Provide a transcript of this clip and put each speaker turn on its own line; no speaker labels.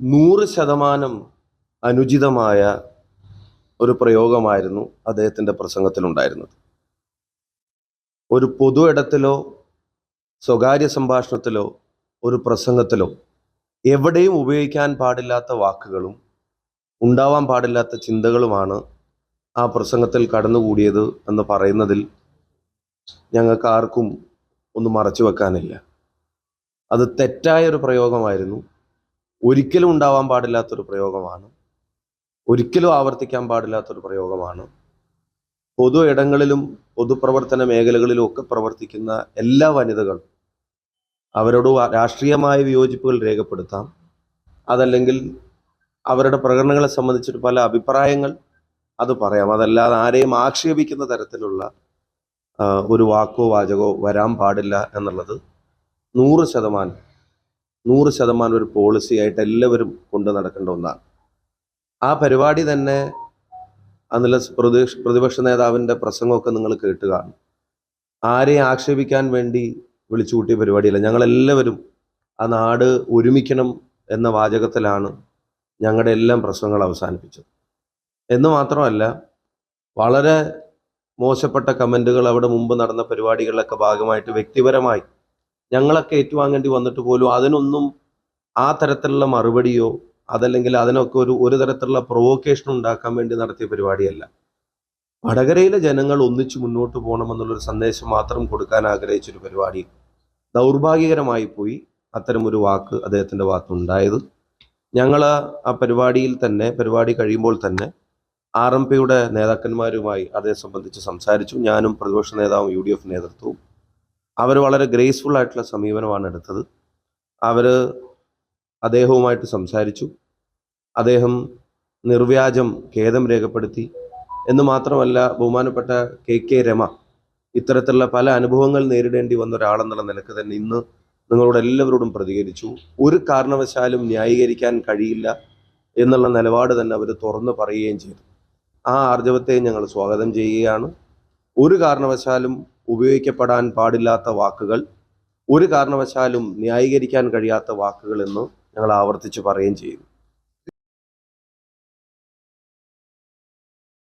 നൂറ് ശതമാനം അനുചിതമായ ഒരു പ്രയോഗമായിരുന്നു അദ്ദേഹത്തിന്റെ പ്രസംഗത്തിലുണ്ടായിരുന്നത്. ഒരു പൊതു ഇടത്തിലോ സ്വകാര്യ സംഭാഷണത്തിലോ ഒരു പ്രസംഗത്തിലോ എവിടെയും ഉപയോഗിക്കാൻ പാടില്ലാത്ത വാക്കുകളും ഉണ്ടാവാൻ പാടില്ലാത്ത ചിന്തകളുമാണ് ആ പ്രസംഗത്തിൽ കടന്നുകൂടിയത് എന്ന് പറയുന്നതിൽ ഞങ്ങൾക്ക് ആർക്കും ഒന്നും മറച്ചു വെക്കാനില്ല. അത് തെറ്റായ ഒരു പ്രയോഗമായിരുന്നു. ഒരിക്കലും ഉണ്ടാവാൻ പാടില്ലാത്തൊരു പ്രയോഗമാണ്. ഒരിക്കലും ആവർത്തിക്കാൻ പാടില്ലാത്തൊരു പ്രയോഗമാണ്. പൊതു ഇടങ്ങളിലും പൊതുപ്രവർത്തന മേഖലകളിലും ഒക്കെ പ്രവർത്തിക്കുന്ന എല്ലാ വനിതകളും അവരോട് രാഷ്ട്രീയമായ വിയോജിപ്പുകൾ രേഖപ്പെടുത്താം. അതല്ലെങ്കിൽ അവരുടെ പ്രകടനങ്ങളെ സംബന്ധിച്ചിട്ട് പല അഭിപ്രായങ്ങൾ അത് പറയാം. അതല്ലാതെ ആരെയും ആക്ഷേപിക്കുന്ന തരത്തിലുള്ള ഒരു വാക്കോ വാചകോ വരാൻ പാടില്ല എന്നുള്ളത് നൂറ് ശതമാനം നൂറ് ശതമാനം ഒരു പോളിസിയായിട്ട് എല്ലാവരും കൊണ്ടു നടക്കേണ്ട ഒന്നാണ്. ആ പരിപാടി തന്നെ അന്നിലെ പ്രതിപക്ഷ പ്രതിപക്ഷ നേതാവിന്റെ പ്രസംഗമൊക്കെ നിങ്ങൾ കേട്ട് കാണും. ആരെയും ആക്ഷേപിക്കാൻ വേണ്ടി വിളിച്ചു കൂട്ടിയ പരിപാടിയല്ല. ഞങ്ങളെല്ലാവരും ആ നാട് ഒരുമിക്കണം എന്ന വാചകത്തിലാണ് ഞങ്ങളുടെ എല്ലാം പ്രസംഗങ്ങൾ അവസാനിപ്പിച്ചത്. എന്ന് മാത്രമല്ല വളരെ മോശപ്പെട്ട കമന്റുകൾ അവിടെ മുമ്പ് നടന്ന പരിപാടികളിലൊക്കെ ഭാഗമായിട്ട് വ്യക്തിപരമായി ഞങ്ങളൊക്കെ ഏറ്റുവാങ്ങേണ്ടി വന്നിട്ട് പോലും അതിനൊന്നും ആ തരത്തിലുള്ള മറുപടിയോ അതല്ലെങ്കിൽ അതിനൊക്കെ ഒരു ഒരു തരത്തിലുള്ള പ്രൊവോക്കേഷൻ ഉണ്ടാക്കാൻ വേണ്ടി നടത്തിയ പരിപാടിയല്ല. വടകരയിലെ ജനങ്ങൾ ഒന്നിച്ചു മുന്നോട്ട് പോകണമെന്നുള്ളൊരു സന്ദേശം മാത്രം കൊടുക്കാൻ ആഗ്രഹിച്ചൊരു പരിപാടി ദൗർഭാഗ്യകരമായി പോയി. അത്തരം ഒരു വാക്ക് അദ്ദേഹത്തിന്റെ ഭാഗത്തുണ്ടായത്. ഞങ്ങൾ ആ പരിപാടിയിൽ തന്നെ പരിപാടി കഴിയുമ്പോൾ തന്നെ ആർ എം പിയുടെ നേതാക്കന്മാരുമായി അതേ സംബന്ധിച്ച് സംസാരിച്ചു. ഞാനും പ്രതിപക്ഷ നേതാവും യു ഡി എഫ് നേതൃത്വവും അവർ വളരെ ഗ്രേസ്ഫുൾ ആയിട്ടുള്ള സമീപനമാണ് എടുത്തത്. അവർ അദ്ദേഹവുമായിട്ട് സംസാരിച്ചു. അദ്ദേഹം നിർവ്യാജം ഖേദം രേഖപ്പെടുത്തി. എന്ന് മാത്രമല്ല ബഹുമാനപ്പെട്ട കെ കെ രമ ഇത്തരത്തിലുള്ള പല അനുഭവങ്ങൾ നേരിടേണ്ടി വന്ന ഒരാളെന്നുള്ള നിലയ്ക്ക് തന്നെ ഇന്ന് നിങ്ങളോട് എല്ലാവരോടും പ്രതികരിച്ചു. ഒരു കാരണവശാലും ന്യായീകരിക്കാൻ കഴിയില്ല എന്നുള്ള നിലപാട് തന്നെ അവർ തുറന്നു പറയുകയും ചെയ്തു. ആ ആർജവത്തെ ഞങ്ങൾ സ്വാഗതം ചെയ്യുകയാണ്. ഒരു കാരണവശാലും ഉപയോഗിക്കപ്പെടാൻ പാടില്ലാത്ത വാക്കുകൾ ഒരു കാരണവശാലും ന്യായീകരിക്കാൻ കഴിയാത്ത വാക്കുകൾ എന്ന് ഞങ്ങൾ ആവർത്തിച്ച് പറയുകയും ചെയ്യുന്നു.